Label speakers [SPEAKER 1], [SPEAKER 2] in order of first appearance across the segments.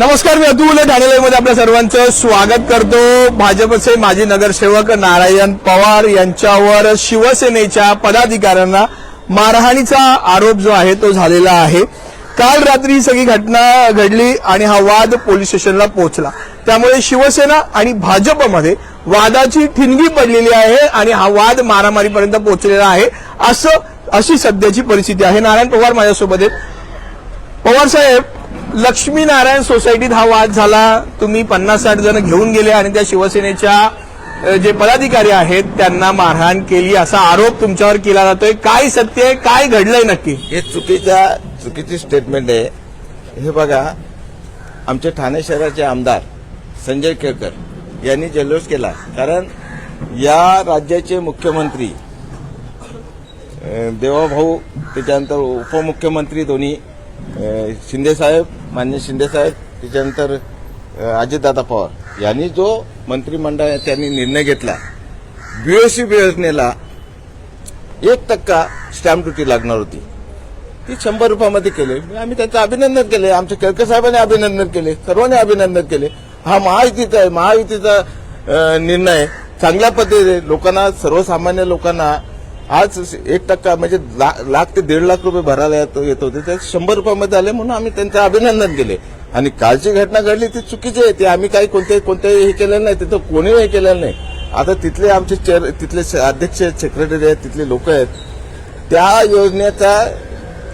[SPEAKER 1] नमस्कार मी अतुल ठाणेलाईमध्ये आपल्या सर्वांचं स्वागत करतो. भाजपचे माजी नगरसेवक नारायण पवार यांच्यावर शिवसेनेच्या पदाधिकाऱ्यांना मारहाणीचा आरोप जो आहे तो झालेला आहे. काल रात्री ही सगळी घटना घडली आणि हा वाद पोलीस स्टेशनला पोहोचला. त्यामुळे शिवसेना आणि भाजपमध्ये वादाची ठिणगी पडलेली आहे आणि हा वाद मारामारीपर्यंत पोहोचलेला आहे. असं अशी सध्याची परिस्थिती आहे. नारायण पवार माझ्यासोबत आहेत. पवार साहेब लक्ष्मीनारायण सोसायटीत हा वाद झाला. तुम्ही पन्नास साठ जण घेऊन गेले आणि त्या शिवसेनेच्या जे पदाधिकारी आहेत त्यांना मारहाण केली असा आरोप तुमच्यावर केला जातोय. काय सत्य आहे? काय घडलंय नक्की?
[SPEAKER 2] हे चुकीच्या चुकीची स्टेटमेंट आहे. हे बघा आमचे ठाणे शहराचे आमदार संजय केळकर यांनी जल्लोष केला. कारण या राज्याचे मुख्यमंत्री देवाभाऊ त्याच्यानंतर उपमुख्यमंत्री दोन्ही शिंदेसाहेब मान्य शिंदेसाहेब त्याच्यानंतर अजितदादा पवार यांनी जो मंत्रिमंडळ त्यांनी निर्णय घेतला बीओसी योजनेला एक टक्का स्टॅम्प ड्युटी लागणार होती. ती शंभर रुपयामध्ये केले. आम्ही त्यांचं अभिनंदन केले. आमच्या केळकर साहेबांनी अभिनंदन केले. सर्वांनी अभिनंदन केले. हा महायुतीचा आहे. महायुतीचा निर्णय चांगल्या पद्धतीने लोकांना सर्वसामान्य लोकांना आज एक टक्का म्हणजे लाख ते दीड लाख रुपये भरायला येत येत होते. ते शंभर रुपयामध्ये आले म्हणून आम्ही त्यांचं अभिनंदन केले. आणि कालची घटना घडली ती चुकीची आहे. ती आम्ही काही कोणत्याही कोणत्याही हे केलेलं नाही. तिथं कोणीही हे केलेलं नाही. आता तिथले आमचे चेअर तिथले अध्यक्ष सेक्रेटरी आहेत तिथले लोक आहेत. त्या योजनेचा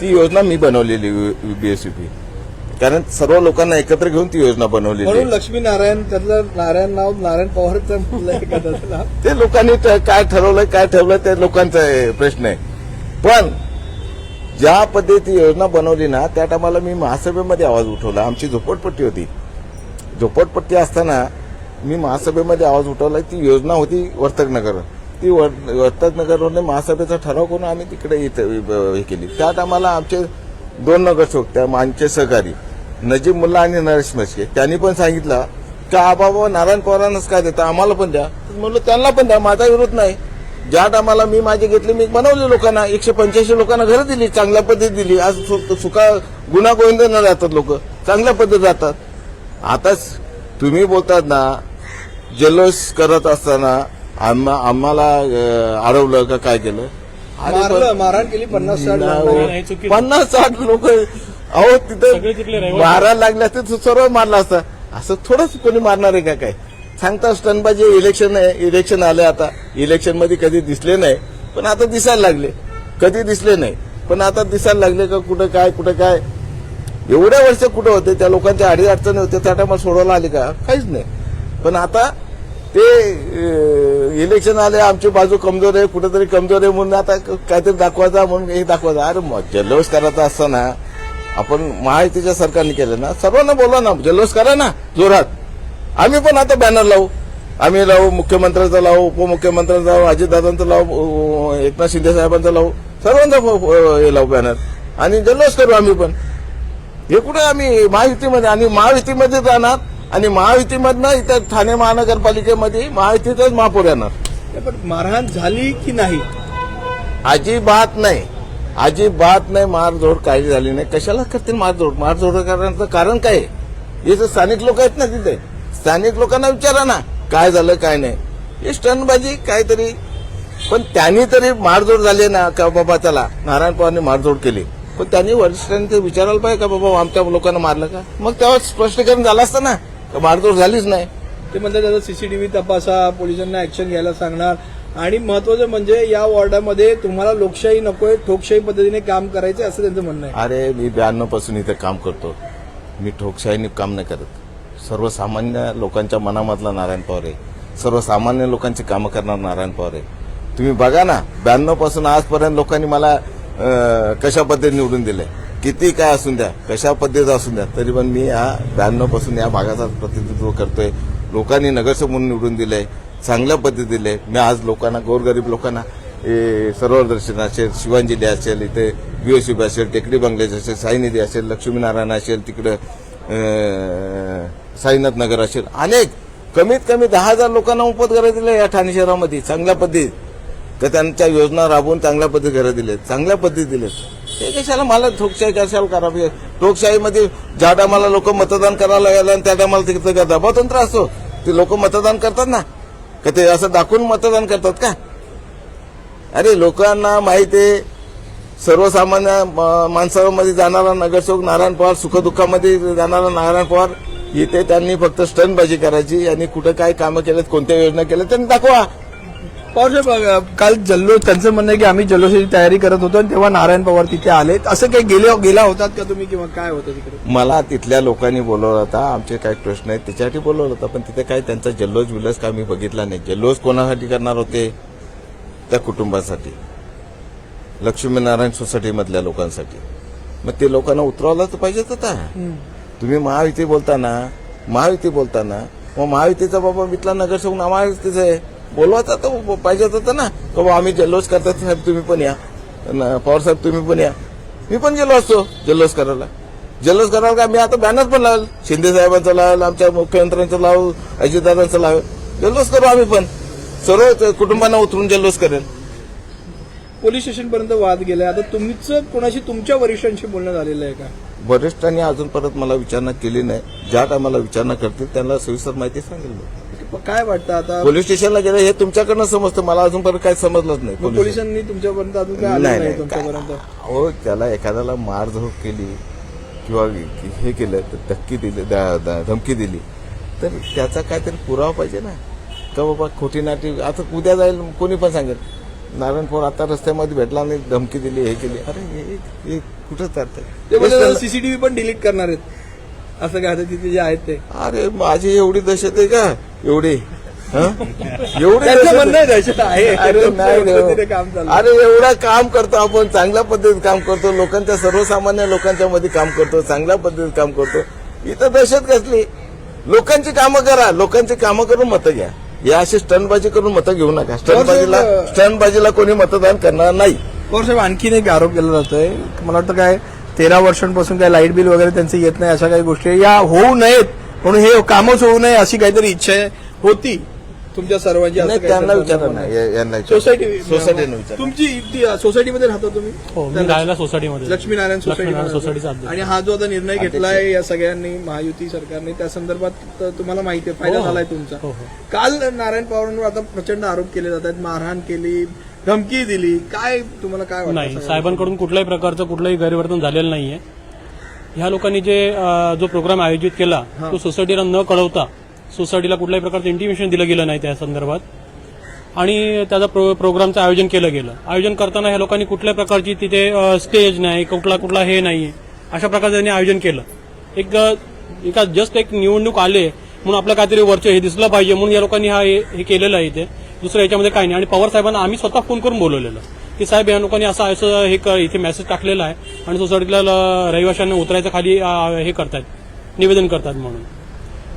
[SPEAKER 2] ती योजना मी बनवलेली बीएसयूपी. कारण सर्व लोकांना एकत्र घेऊन ती योजना बनवलेली
[SPEAKER 3] म्हणून. लक्ष्मी नारायण त्यातलं नारायण नाव नारायण नाव?
[SPEAKER 2] ते लोकांनी काय ठरवलं काय ठेवलं ते लोकांचा प्रश्न आहे. पण ज्या पद्धती योजना बनवली ना त्या टायमाला मी महासभेमध्ये आवाज उठवला. आमची झोपडपट्टी होती. झोपडपट्टी असताना मी महासभेमध्ये आवाज उठवला ती योजना होती वर्तकनगर. ती वर- वर्तकनगरवरने महासभेचा ठराव करून आम्ही तिकडे इथं हे केली. त्या टायमाला आमचे दोन नगरसेवक त्या मानचे सहकारी नजीब मुल्ला आणि नरेश म्हस्के त्यांनी पण सांगितलं का बाबा नारायण पवारांनाच काय देतं? आम्हाला पण द्या. म्हणलं त्यांना पण द्या माझा विरोध नाही. ज्या टायमाला मी माझे घेतले मी बनवले लोकांना. एकशे पंच्याऐंशी लोकांना घरं दिली चांगल्या पद्धती दिली. आज सुका गुन्हा न राहतात लोक. चांगल्या पद्धत जातात. आताच तुम्ही बोलतात ना जल्लोष करत असताना आम्हा- आम्हाला अं, अडवलं का काय केलं?
[SPEAKER 3] मारलं मारहाण केली पन्नास साठ
[SPEAKER 2] नाही. पन्नास साठ लोक. अहो तिथे मारायला लागले असते तर सर्व मारला असता. असं थोडंच कोणी मारणार आहे का काय? सांगता स्टनबाजी इलेक्शन आहे इलेक्शन आले आता. इलेक्शनमध्ये कधी दिसले नाही पण आता दिसायला लागले. कधी दिसले नाही पण आता दिसायला लागले का कुठं काय कुठं काय? एवढ्या वर्ष कुठं होते त्या लोकांच्या अडी अडचणी होते त्या टायमाला सोडवला आले का? काहीच नाही. पण आता ते इलेक्शन आले आमची बाजू कमजोर आहे कुठेतरी कमजोर आहे म्हणून आता काहीतरी दाखवायचा म्हणून हे दाखवायचा. अरे मग जल्लोष करायचा असताना आपण महायुतीच्या सरकारने केलं ना सर्वांना बोला ना जल्लोष करा ना जोरात. आम्ही पण आता बॅनर लावू. आम्ही लावू मुख्यमंत्र्यांचा लावू उपमुख्यमंत्र्यांचा लावू अजितदादांचा लावू एकनाथ शिंदे साहेबांचा लावू. सर्वांचा हे लावू बॅनर आणि जल्लोष करू आम्ही पण. हे कुठे आम्ही महायुतीमध्ये आणि महायुतीमध्ये जाणार? आणि महायुतीमधनं इथं ठाणे महानगरपालिकेमध्ये महायुतीचाच महापौर येणार.
[SPEAKER 3] पण मारहाण झाली की नाही?
[SPEAKER 2] अजिबात नाही. अजिबात नाही मारझोड काही झाली नाही. कशाला करतील मारझोड? मारझोड करण्याचं कारण काय? आहे? हे जे स्थानिक लोक आहेत ना तिथे स्थानिक लोकांना विचारा ना काय झालं काय नाही. हे स्टनबाजी काहीतरी. पण त्यांनी तरी मारझोड झाली ना का बाबा चला नारायण पवारने मारझोड केली. पण त्यांनी वरिष्ठांनी ते विचारायला पाहिजे का बाबा आमच्या लोकांना मारलं का? मग तेव्हा स्पष्टीकरण झालं असतं ना. का मारझोड झालीच नाही.
[SPEAKER 3] ते म्हणतात त्याचा सीसीटीव्ही तपासा पोलिसांना ऍक्शन घ्यायला सांगणार. आणि महत्वाचं म्हणजे या वॉर्डामध्ये तुम्हाला लोकशाही नकोय ठोकशाही पद्धतीने काम करायचं असं त्यांचं म्हणणं आहे.
[SPEAKER 2] अरे मी ब्याण्णवपासून इथे काम करतो. मी ठोकशाहीने काम नाही करत. सर्वसामान्य लोकांच्या मनामधला नारायण पवार आहे. सर्वसामान्य लोकांची कामं करणार नारायण पवार आहे. तुम्ही बघा ना ब्याण्णवपासून आजपर्यंत लोकांनी मला कशा पद्धतीने निवडून दिलंय? किती काय असून द्या कशा पद्धतीचं असून द्या तरी पण मी या ब्याण्णवपासून या भागाचा प्रतिनिधित्व करतोय. लोकांनी नगरसेवक म्हणून निवडून दिलंय चांगल्या पद्धती दिले मी आज लोकांना गोरगरीब लोकांना सरोवर दर्शन असेल शिवांजली असेल इथे बीओसीबी असेल टेकडी बंगल्याचे असेल साईनिधी असेल लक्ष्मीनारायण असेल तिकडं साईनाथ नगर असेल. अनेक कमीत कमी दहा हजार लोकांना मोफत घरं दिले या ठाणे शहरामध्ये चांगल्या पद्धतीत. तर त्यांच्या योजना राबवून चांगल्या पद्धती घरं दिले चांगल्या पद्धती दिलेत. हे कशाला मला ठोकशाही कशाला करावी? ठोकशाहीमध्ये ज्या टायमाला लोक मतदान करायला गेलं आणि त्या टायमाला तिथं दबावतंत्र असतो ते लोक मतदान करतात ना. का ते असं दाखवून मतदान करतात का? अरे लोकांना माहिती आहे सर्वसामान्य माणसामध्ये जाणारा नगरसेवक नारायण पवार सुखदुःखामध्ये जाणारा नारायण पवार इथे त्यांनी फक्त स्टनबाजी करायची आणि कुठं काय कामं केलेत कोणत्या योजना केल्या त्यांनी दाखवा.
[SPEAKER 3] पवार साहेब अ, काल जल्लोष त्यांचं म्हणणं आहे की आम्ही जल्लोषाची तयारी करत होतो आणि तेव्हा नारायण पवार तिथे आले. असं काही गेले गेला होतात का तुम्ही किंवा काय होतं तिकडे?
[SPEAKER 2] मला तिथल्या लोकांनी बोलवलं होता. आमचे काही प्रश्न आहेत त्याच्यासाठी बोलवलं होतं. पण तिथे काय त्यांचा जल्लोष बिल्लोष काय मी बघितला नाही. जल्लोष कोणासाठी करणार होते? त्या कुटुंबासाठी. लक्ष्मीनारायण सोसायटीमधल्या लोकांसाठी. मग ते लोकांना उतरवलं तर पाहिजेच होता तुम्ही महायुती बोलताना महायुती बोलताना मग महायुतीचा बाबा मिथला नगरसेवक महायुतीचा आहे बोलवायचा तर पाहिजेच होतं ना. बाबा आम्ही जल्लोष करतात साहेब तुम्ही पण या. पवार साहेब तुम्ही पण या. मी पण गेलो असतो जल्लोष करायला. जल्लोष करायला का मी आता बॅनर पण लावेल. शिंदे साहेबांचा लावेल आमच्या मुख्यमंत्र्यांचं लावू अजितदादांचं लावेल. जल्लोष करू आम्ही पण. सर्व कुटुंबांना उतरून जल्लोष करेल.
[SPEAKER 3] पोलीस स्टेशन पर्यंत वाद गेलाय. आता तुमचं कोणाशी तुमच्या वरिष्ठांशी बोलणं झालेलं आहे का?
[SPEAKER 2] वरिष्ठांनी अजून परत मला विचारणा केली नाही. ज्या टायमाला विचारणा करतील त्यांना सविस्तर माहिती सांगेल मी.
[SPEAKER 3] काय वाटतं आता?
[SPEAKER 2] पोलीस स्टेशनला गेलं हे तुमच्याकडनं समजतं मला अजून परत काही समजलंच नाही
[SPEAKER 3] मग
[SPEAKER 2] पोलीस
[SPEAKER 3] पोलिसांनी तुमच्यापर्यंत अजून काय आलं
[SPEAKER 2] नाही
[SPEAKER 3] नाही
[SPEAKER 2] नाही
[SPEAKER 3] तुमच्यापर्यंत?
[SPEAKER 2] काय- अहो त्याला एखाद्याला मारझोड केली किंवा हे केलं तर धक्की दिली धमकी दिली तर त्याचा काहीतरी पुरावा पाहिजे ना. का बाबा खोटी नाटी आता उद्या जाईल कोणी पण सांगेल नारायणपूर आता रस्त्यामध्ये भेटला आणि धमकी दिली हे केली. अरे हे- हे कुठं
[SPEAKER 3] ते
[SPEAKER 2] चालतंय
[SPEAKER 3] म्हणजे सीसीटीव्ही पण डिलीट करणार आहेत. असं आता तिथे जे आहेत ते?
[SPEAKER 2] अरे माझी एवढी दहशत आहे का? एवढी. हं? दहशत आहे? अरे नाही.
[SPEAKER 3] पद्धतीने काम
[SPEAKER 2] अरे एवढं काम करतो आपण. चांगल्या पद्धतीत काम करतो. लोकांच्या सर्वसामान्य लोकांच्या मध्ये काम करतो. चांगल्या पद्धतीत काम करतो. इथं दहशत कसली? लोकांची कामं करा. लोकांची कामं करून मतं घ्या. हे अशी स्टंटबाजी करून मतं घेऊ नका. स्टंटबाजीला
[SPEAKER 3] साहेब,
[SPEAKER 2] स्टंटबाजीला कोणी मतदान करणार नाही.
[SPEAKER 3] साहेब आणखीन एक आरोप केला जातोय. मला वाटतं काय तेरा वर्षांपासून काय लाइट बिल वगैरे त्यांचं येत नाही अशा काही गोष्टी या होऊ नयेत. म्हणून हे कामच होऊ नये अशी काहीतरी इच्छा होती. तुमच्या सर्वांची असं
[SPEAKER 2] नाही,
[SPEAKER 3] काही
[SPEAKER 2] त्यांना
[SPEAKER 3] त्यांचं
[SPEAKER 2] विचारा
[SPEAKER 3] म्हणणं
[SPEAKER 2] ना
[SPEAKER 3] आहे.
[SPEAKER 2] या- यांना विचारा.
[SPEAKER 3] सोसायटी
[SPEAKER 2] सोसायटीनं विचारा
[SPEAKER 3] तुमची सोसायटीमध्ये राहता तुम्ही?
[SPEAKER 4] हो मी राहायला सोसायटीमध्ये
[SPEAKER 3] लक्ष्मीनारायण
[SPEAKER 4] लक्ष्मीनारायण
[SPEAKER 3] सोसायटी आणि हा जो आता निर्णय घेतलाय या सगळ्यांनी महायुती सरकारने त्या संदर्भात त- तुम्हाला माहिती आहे फायदा
[SPEAKER 4] हो, हो.
[SPEAKER 3] झालाय तुमचा.
[SPEAKER 4] हो, हो.
[SPEAKER 3] काल नारायण पवारांवर आता प्रचंड आरोप केले जात आहेत. मारहाण केली धमकी दिली. काय तुम्हाला काय वाटतं
[SPEAKER 4] नाही
[SPEAKER 3] सगळ्या
[SPEAKER 4] साहेबांकडून कुठल्याही प्रकारचं कुठलंही गैरवर्तन झालेलं नाहीये. ह्या लोकांनी जे अं, जो प्रोग्राम आयोजित केला तो सोसायटीला न कळवता सोसायटीला कुठल्याही प्रकारचं इंटिमेशन दिलं गेलं नाही त्या संदर्भात. आणि त्याचा प्रो प्रोग्रामचं आयोजन केलं गेलं. आयोजन करताना ह्या लोकांनी कुठल्या प्रकारची तिथे अं, स्टेज नाही कुठला कुठला हे नाही अशा प्रकारचं त्यांनी आयोजन केलं. एक अं, एका जस्ट एक निवडणूक आले म्हणून आपलं काहीतरी वरचं हे दिसलं पाहिजे म्हणून या लोकांनी हा हे हे केलेलं आहे इथे. दुसरं याच्यामध्ये काही नाही. आणि पवार साहेबांना आम्ही स्वतः फोन करून बोलवलेलं. की साहेब या लोकांनी असं असं हे इथे मेसेज टाकलेला आहे आणि सोसायटीला रहिवाशांना उतरायचं खाली हे करतायत निवेदन करतात म्हणून.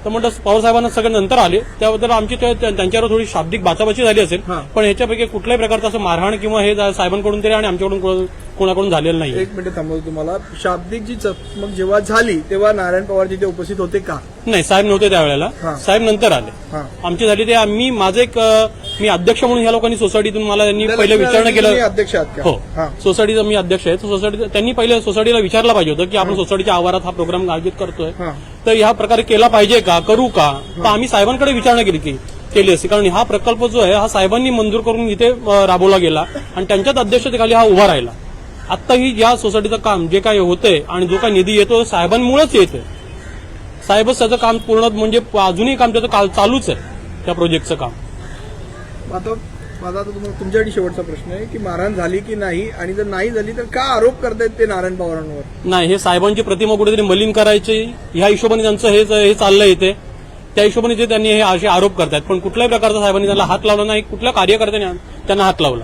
[SPEAKER 4] तर म्हणलं पवार साहेबांना सगळं नंतर आले. त्याबद्दल आमची त्या- त्या- त्यांच्यावर थोडी शाब्दिक बाचाबाची झाली असेल. पण ह्याच्यापैकी कुठल्याही प्रकारचं असं मारहाण किंवा हे साहेबांकडून तरी आणि आमच्याकडून कोणाकडून झालेलं नाही
[SPEAKER 3] एक मिनिट थांबवतो तुम्हाला. शाब्दिक जी चकमक जेव्हा झाली तेव्हा नारायण पवार तिथे उपस्थित होते का?
[SPEAKER 4] नाही साहेब नव्हते त्यावेळेला. साहेब नंतर आले. आमची झाली ते आम्ही माझं एक मी अध्यक्ष म्हणून ह्या लोकांनी सोसायटीतून मला त्यांनी पहिले विचारणा केलं.
[SPEAKER 3] अध्यक्ष
[SPEAKER 4] हो.
[SPEAKER 3] हा.
[SPEAKER 4] सोसायटीचा मी अध्यक्ष आहे. सोसायटी त्यांनी पहिले सोसायटीला विचारलं पाहिजे होतं की आपण सोसायटीच्या आवारात हा प्रोग्राम आयोजित करतोय.
[SPEAKER 3] हा.
[SPEAKER 4] तर ह्या प्रकारे केला पाहिजे का? करू का? तर आम्ही साहेबांकडे विचारणा केली की केली असती. कारण हा प्रकल्प जो आहे हा साहेबांनी मंजूर करून इथे राबवला गेला. आणि त्यांच्याच अध्यक्षतेखाली हा उभा राहिला. आत्ताही या सोसायटीचं काम जे काही होतंय आणि जो काही निधी येतो साहेबांमुळेच येतोय. साहेबच त्याचं काम पूर्ण म्हणजे अजूनही काम त्याचं काल चालूच आहे त्या प्रोजेक्टचं काम.
[SPEAKER 3] आता माझा आता तुम्हाला तुमच्यासाठी शेवटचा प्रश्न आहे की मारहाण झाली की नाही? आणि जर नाही झाली तर का आरोप करतायत ते नारायण पवारांवर?
[SPEAKER 4] नाही हे साहेबांची प्रतिमा कुठेतरी मलिन करायची ह्या हिशोबाने त्यांचं हे हे चाललंय इथे. त्या हिशोबाने ते त्यांनी हे असे आरोप करतायत. पण कुठल्याही प्रकारचा साहेबांनी त्यांना हात लावला नाही. कुठल्या कार्यकर्त्यांनी त्यांना हात लावला.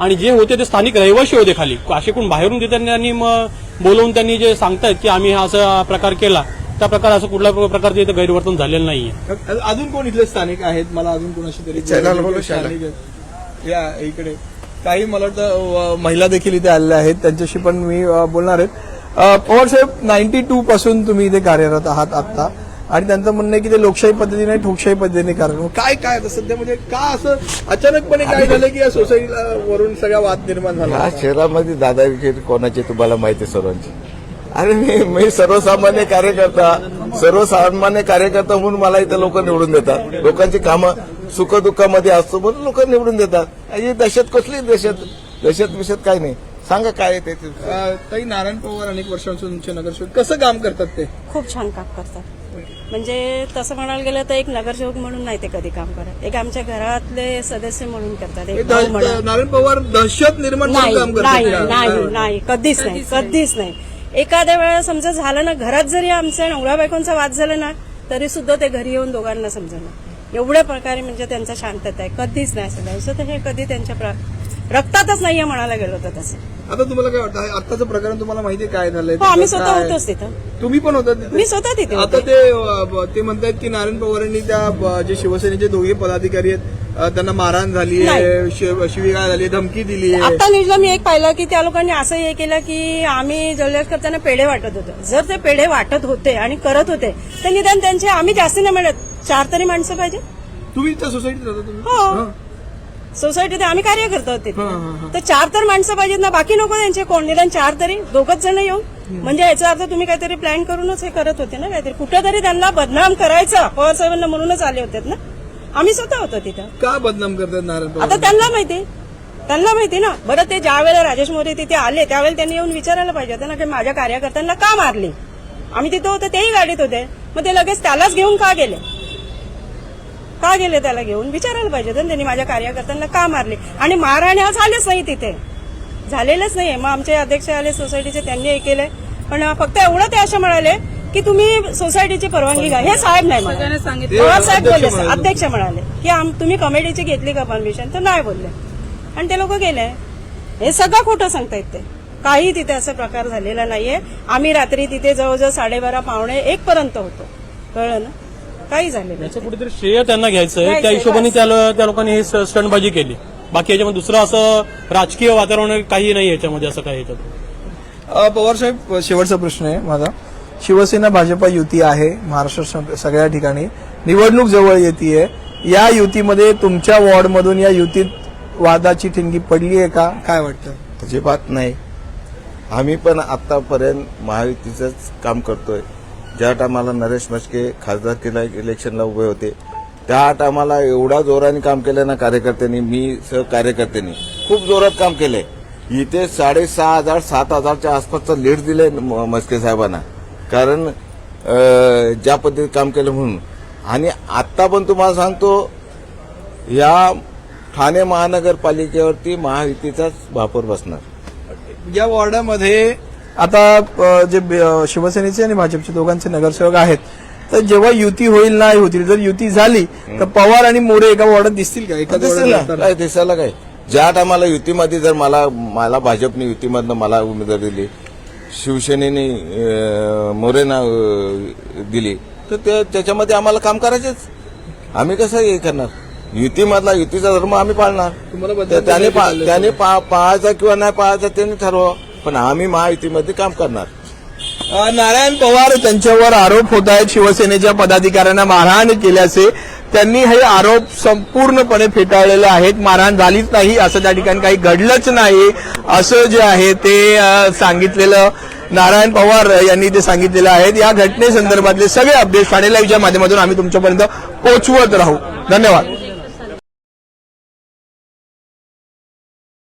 [SPEAKER 4] आणि जे होते ते स्थानिक रहिवाशी होते खाली. असे कोण बाहेरून ते त्यांनी मग बोलवून त्यांनी जे सांगतायत की आम्ही हा असा प्रकार केला. त्या प्रकार असं कुठल्या प्रकारचं इथं गैरवर्तन झालेलं नाहीये.
[SPEAKER 3] अजून कोण इथले स्थानिक आहेत? मला अजून कोणाशी तरी
[SPEAKER 2] चॅनल बोलू,
[SPEAKER 3] स्थानिक आहेत. या इकडे. काही मला वाटतं अ, महिला देखील इथे आलेल्या आहेत. त्यांच्याशी पण मी अ, बोलणार आहेत अ, पवार साहेब नाईन्टी टू पासून तुम्ही इथे कार्यरत आहात आता आणि त्यांचं म्हणणं आहे की ते लोकशाही पद्धतीने ठोकशाही पद्धतीने मग काय काय आता सध्या म्हणजे का असं अचानकपणे काय झालं की या सोसायटीला वरून सगळा वाद निर्माण झाला?
[SPEAKER 2] या शहरामध्ये दादागिरी कोणाची तुम्हाला माहिती आहे सर्वांची? अरे मी मी सर्वसामान्य कार्यकर्ता सर्वसामान्य कार्यकर्ता म्हणून मला इथं लोक निवडून देतात. लोकांची कामं सुखदुःखामध्ये असतो म्हणून लोक निवडून देतात. आणि दहशत कसली दहशत? दहशत विषत काही नाही. सांगा काय ते
[SPEAKER 3] ताई नारायण पवार अनेक वर्षांपासून तुमचे नगरसेवक कसं काम करतात ते?
[SPEAKER 5] खूप छान काम करतात. म्हणजे तसं म्हणायला गेलं तर एक नगरसेवक म्हणून नाही ते कधी काम करत. एक आमच्या घरातले सदस्य म्हणून करतात
[SPEAKER 3] हे
[SPEAKER 5] एक
[SPEAKER 3] द-
[SPEAKER 5] भाऊ म्हणून.
[SPEAKER 3] द- नारायण पवार दहशत निर्माण
[SPEAKER 5] नाही
[SPEAKER 3] करून काम
[SPEAKER 5] नाही
[SPEAKER 3] करतात
[SPEAKER 5] नाही नाही कधीच नाही. कधीच नाही. एखाद्या वेळा समजा झालं ना घरात जरी आमच्या नवरा बायकोंचा वाद झाला ना तरी सुद्धा ते घरी येऊन दोघांना समजलं एवढ्या प्रकारे म्हणजे त्यांचा शांतता आहे. कधीच नाही असं. तर हे कधी त्यांच्या प्र रक्तातच नाहीये म्हणायला गेलो तर तसं.
[SPEAKER 3] आता तुम्हाला काय वाटतं? आताचं प्रकरण तुम्हाला माहिती आहे काय झालंय?
[SPEAKER 5] हो आम्ही स्वतः
[SPEAKER 3] काय-
[SPEAKER 5] होतोच तिथं.
[SPEAKER 3] तुम्ही पण होता तिथे?
[SPEAKER 5] मी स्वतः तिथे
[SPEAKER 3] आता
[SPEAKER 5] होते.
[SPEAKER 3] ते अ, ब- ते म्हणतात की नारायण पवारांनी त्या ब- जे शिवसेनेचे दोघे पदाधिकारी आहेत अ, त्यांना मारहाण झाली आहे शिव- शिवीगाळ झाली धमकी दिली आहे
[SPEAKER 5] आता न्यूजला मी एक पाहिलं की त्या लोकांनी असं हे केलं की आम्ही जल्लोष करताना पेढे वाटत होतो. जर ते पेढे वाटत होते आणि करत होते तर निदान त्यांचे आम्ही जास्ती नाही मिळत चार तरी माणसं पाहिजे.
[SPEAKER 3] तुम्ही त्या सोसायटीत राहता तुम्ही?
[SPEAKER 5] हो.
[SPEAKER 3] हं.
[SPEAKER 5] सोसायटीत आम्ही कार्य करतो तिथे. तर चार तर माणसं पाहिजेत ना बाकी नको त्यांचे कोण निदान चार तरी दोघच जण येऊन. म्हणजे याचा अर्थ तुम्ही काहीतरी प्लॅन करूनच हे करत होते ना काहीतरी. कुठेतरी त्यांना बदनाम करायचं. पवार साहेबांना म्हणूनच आले होते ना. आम्ही स्वतः होतो तिथं.
[SPEAKER 3] का बदनाम करतात नारायण
[SPEAKER 5] आता त्यांना माहिती. त्यांना माहिती ना. बरं ते ज्या वेळेला राजेश मोरे तिथे आले त्यावेळेला त्यांनी येऊन विचारायला पाहिजे होतं ना की माझ्या कार्यकर्त्यांना का मारले? आम्ही तिथे होतो तेही गाडीत होते. मग ते लगेच त्यालाच घेऊन का गेले? का गेले त्याला घेऊन? विचारायला पाहिजे त्यांनी माझ्या कार्यकर्त्यांना का मारले? आणि मारहाण हा झालेच नाही तिथे. झालेलंच नाहीये मग आमचे अध्यक्ष आले सोसायटीचे त्यांनी हे केलंय. पण फक्त एवढं ते असे म्हणाले की तुम्ही सोसायटीची परवानगी घ्या. हे साहेब नाही म्हणाले. साहेब बोलले अध्यक्ष म्हणाले की आम- तुम्ही कमिटीची घेतली का परमिशन? तर नाही बोलले. आणि ते लोक गेले. हे सगळं खोटं सांगतायत ते. काही तिथे असं प्रकार झालेला नाहीये. आम्ही रात्री तिथे जवळजवळ साडेबारा पावणे एक पर्यंत होतो. कळलं ना? काही झालेलं नाही.
[SPEAKER 4] याचं कुठेतरी श्रेय त्यांना घ्यायचं आहे त्या हिशोबाने. त्या लोकांनी ही स- स्टंटबाजी केली. बाकी याच्यामध्ये दुसरं असं राजकीय वातावरण काही नाही याच्यामध्ये असं काही याच्यात.
[SPEAKER 3] अ, पवार साहेब शेवटचा प्रश्न आहे माझा. शिवसेना भाजपा युती आहे महाराष्ट्र सग- सगळ्या ठिकाणी. निवडणूक जवळ येते या युतीमध्ये तुमच्या वॉर्डमधून या युतीत वादाची ठिणगी पडली आहे का? काय वाटतं?
[SPEAKER 2] अजिबात नाही. आम्ही पण आतापर्यंत महायुतीचंच काम करतोय. ज्या टायमाला नरेश मस्के खासदारकीला इलेक्शनला उभे होते त्या टायमाला एवढा जोराने काम केलं ना कार्यकर्त्यांनी मी सहकार्यकर्त्यांनी खूप जोरात काम केलंय इथे साडेसहा हजार सात हजारच्या आसपासचं लीड दिले मस्के साहेबांना. कारण ज्या पद्धतीत काम केलं म्हणून. आणि आत्ता पण तुम्हाला सांगतो या ठाणे महानगरपालिकेवरती महायुतीचाच वापर बसणार.
[SPEAKER 3] या वॉर्डामध्ये आता जे शिवसेनेचे आणि भाजपचे दोघांचे नगरसेवक आहेत तर जेव्हा युती होईल नाही होतील जर युती झाली तर पवार आणि मोरे एका वॉर्डात दिसतील का? एका
[SPEAKER 2] काय दिसायला काय? ज्या टायमाला युतीमध्ये जर मला मला भाजपने युतीमधनं मला उमेदवारी दिली शिवसेनेने मोरेना दिली तर त्या- त्याच्यामध्ये आम्हाला काम करायचेच. आम्ही कसं हे करणार? युतीमधला युतीचा धर्म आम्ही पाळणार. त्याने पा-
[SPEAKER 3] करायचं
[SPEAKER 2] त्याने पा- पाळायचा किंवा नाही पाळायचा त्याने ठरवा. पण आम्ही महायुतीमध्ये काम करणार.
[SPEAKER 3] नारायण पवार त्यांच्यावर आरोप होत आहेत. शिवसेनेच्या पदाधिकाऱ्यांना मारहाण केल्याचे त्यांनी हे आरोप संपूर्णपणे फेटाळलेले आहेत. मारहाण झालीच नाही. असं त्या ठिकाणी काही घडलंच नाही. असं जे आहे ते सांगितलेलं नारायण पवार यांनी ते सांगितलेलं आहे. या घटनेसंदर्भातले सगळे अपडेट ठाणे लाईव्हच्या माध्यमातून आम्ही तुमच्यापर्यंत पोहोचवत राहू. धन्यवाद.